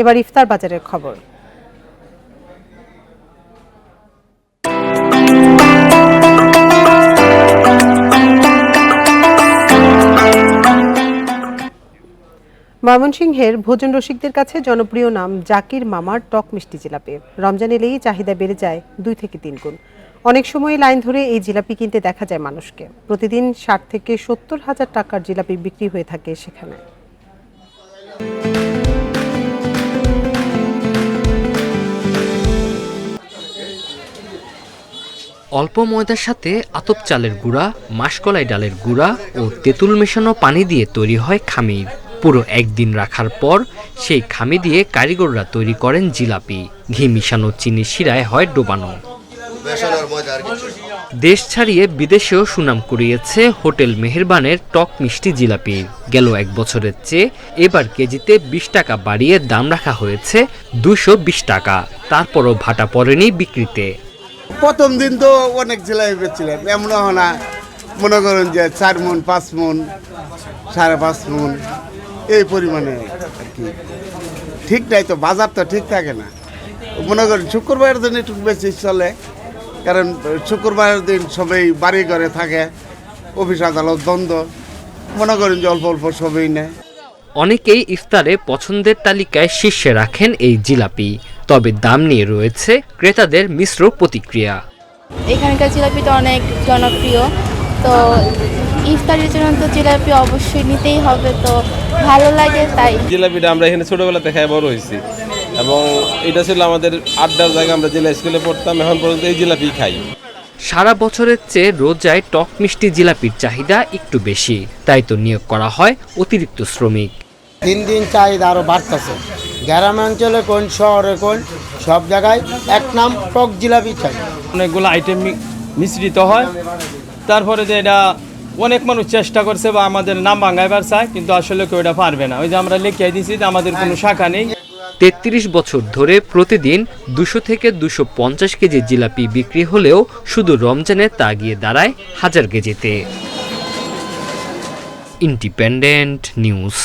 এবার ইফতার বাজারের খবর। ময়মনসিংহের ভোজন রসিকদের কাছে জনপ্রিয় নাম জাকির মামার টক মিষ্টি জিলাপি। রমজান এলেই চাহিদা বেড়ে যায় দুই থেকে তিন গুণ। অনেক সময় লাইন ধরে এই জিলাপি কিনতে দেখা যায় মানুষকে। প্রতিদিন ষাট থেকে সত্তর হাজার টাকার জিলাপি বিক্রি হয়ে থাকে সেখানে। অল্প ময়দার সাথে আতপ চালের গুঁড়া মাসকলাই ডালের গুঁড়া ও তেঁতুল মেশানো পানি দিয়ে তৈরি হয় খামির। পুরো একদিন রাখার পর সেই খামি দিয়ে কারিগররা তৈরি করেন জিলাপি। ঘি মিশানো চিনি শিরায় হয় ডোবানো। দেশ ছাড়িয়ে বিদেশেও সুনাম কুড়িয়েছে হোটেল মেহেরবানের টক মিষ্টি জিলাপি। গেল এক বছরের চেয়ে এবার কেজিতে বিশ টাকা বাড়িয়ে দাম রাখা হয়েছে দুশো বিশ টাকা। তারপরও ভাটা পড়েনি বিক্রিতে। প্রথম দিন তো অনেক জেলায় বেচছিলাম এমন হয় না। মনে করেন যে চার মন, পাঁচ মন, সাড়ে পাঁচ মন, এই পরিমাণে আর কি। ঠিক নাই তো, বাজার তো ঠিক থাকে না। মনে করেন শুক্রবারের দিন একটু বেশি চলে, কারণ শুক্রবারের দিন সবাই বাড়ি ঘরে থাকে, অফিস, আদালত বন্ধ। মনে করেন যে অল্প অল্প সবই নেয়। অনেকেই ইফতারে পছন্দের তালিকায় শীর্ষে রাখেন এই জিলাপি। তবে দাম নিয়ে রয়েছে ক্রেতাদের মিশ্র প্রতিক্রিয়া। এখানকার জিলাপিটা অনেক জনপ্রিয় তো ইফতারের জন্য তো জিলাপি অবশ্যই নিতেই হবে তো ভালো লাগে তাই। জিলাপিটা আমরা এখানে ছোটোবেলাতে খাই বড় হয়েছি। এবং এটা ছিল আমাদের আড্ডার জায়গা আমরা জেলা স্কুলে পড়তাম এখন পর্যন্ত এই জিলাপি খাই। সারা বছরের চেয়ে রোজায় টক মিষ্টি জিলাপির চাহিদা একটু বেশি তাই তো নিয়োগ করা হয় অতিরিক্ত শ্রমিক। দিন দিন চাহিদা আরও বাড়তেছে। গ্রাম অঞ্চলে কোন শহরে কোন সব জায়গায় এক নাম টক জিলাপি চাই। অনেকগুলো আইটেম মিশ্রিত হয়। তারপরে যে এটা অনেক মানুষ চেষ্টা করছে বা আমাদের নাম ভাঙাইবার চায় কিন্তু আসলে কেউ এটা পারবে না। ওই যে আমরা লিখিয়ে দিয়েছি যে আমাদের কোনো শাখা নেই। তেত্রিশ বছর ধরে প্রতিদিন দুশো থেকে দুশো পঞ্চাশ কেজি জিলাপি বিক্রি হলেও শুধু রমজানে তা গিয়ে দাঁড়ায় হাজার কেজিতে। Independent news